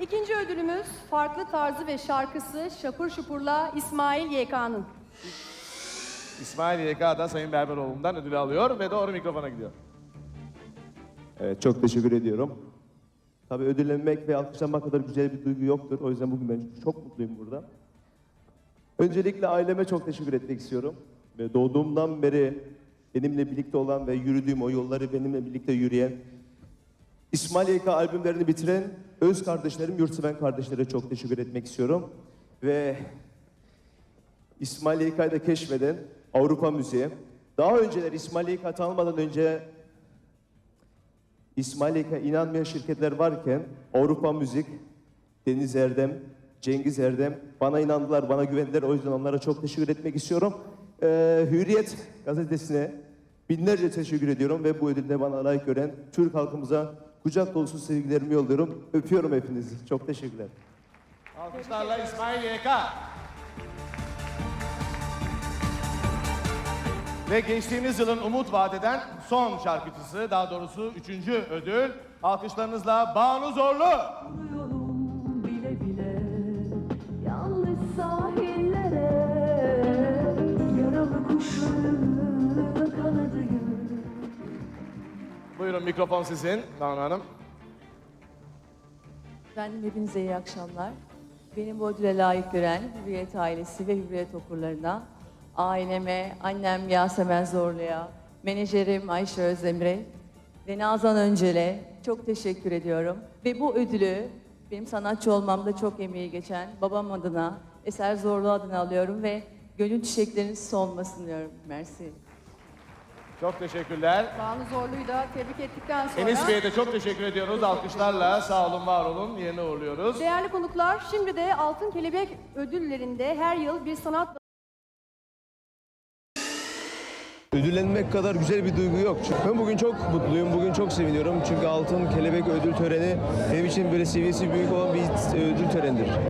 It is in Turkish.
İkinci ödülümüz farklı tarzı ve şarkısı Şapur Şupur'la İsmail YK'nın. İsmail YK'da Sayın Berberoğlu'ndan ödülü alıyor ve doğru mikrofona gidiyor. Evet, çok teşekkür ediyorum. Tabii ödüllenmek ve alkışlanmak kadar güzel bir duygu yoktur. O yüzden bugün ben çok mutluyum burada. Öncelikle aileme çok teşekkür etmek istiyorum. Ve doğduğumdan beri benimle birlikte olan ve yürüdüğüm o yolları benimle birlikte yürüyen, İsmail YK albümlerini bitiren öz kardeşlerim, yurtseven kardeşlere çok teşekkür etmek istiyorum. Ve İsmail YK'yı da keşfeden Avrupa Müziği. Daha önceler İsmail YK tanımadan önce İsmail Eka inanmayan şirketler varken Avrupa Müzik, Deniz Erdem, Cengiz Erdem bana inandılar, bana güvendiler. O yüzden onlara çok teşekkür etmek istiyorum. Ee, Hürriyet gazetesine binlerce teşekkür ediyorum ve bu ödülde bana layık gören Türk halkımıza kucak dolusu sevgilerimi yolluyorum. Öpüyorum hepinizi. Çok teşekkürler. Alkışlarla İsmail YK. Ve geçtiğimiz yılın umut vadeden son şarkıcısı, daha doğrusu üçüncü ödül. Alkışlarınızla Banu Zorlu. Buyurun mikrofon sizin Banu Hanım. Efendim hepinize iyi akşamlar. Benim bu ödüle layık gören Hürriyet ailesi ve Hürriyet okurlarına, aileme, annem Yasemen Zorlu'ya, menajerim Ayşe Özdemir'e ve Nazan Öncel'e çok teşekkür ediyorum. Ve bu ödülü benim sanatçı olmamda çok emeği geçen babam adına, Eser Zorlu adına alıyorum ve gönül çiçekleriniz solmasın diyorum. Mersi. Çok teşekkürler. Banu Zorlu'yu da tebrik ettikten sonra... Enis Bey'e de çok teşekkür ediyoruz. Alkışlarla sağ olun, var olun. Yerine uğurluyoruz. Değerli konuklar, şimdi de Altın Kelebek ödüllerinde her yıl bir sanat Ödüllenmek kadar güzel bir duygu yok. Ben bugün çok mutluyum, bugün çok seviniyorum. Çünkü Altın Kelebek Ödül Töreni benim için böyle seviyesi büyük olan bir ödül törenidir.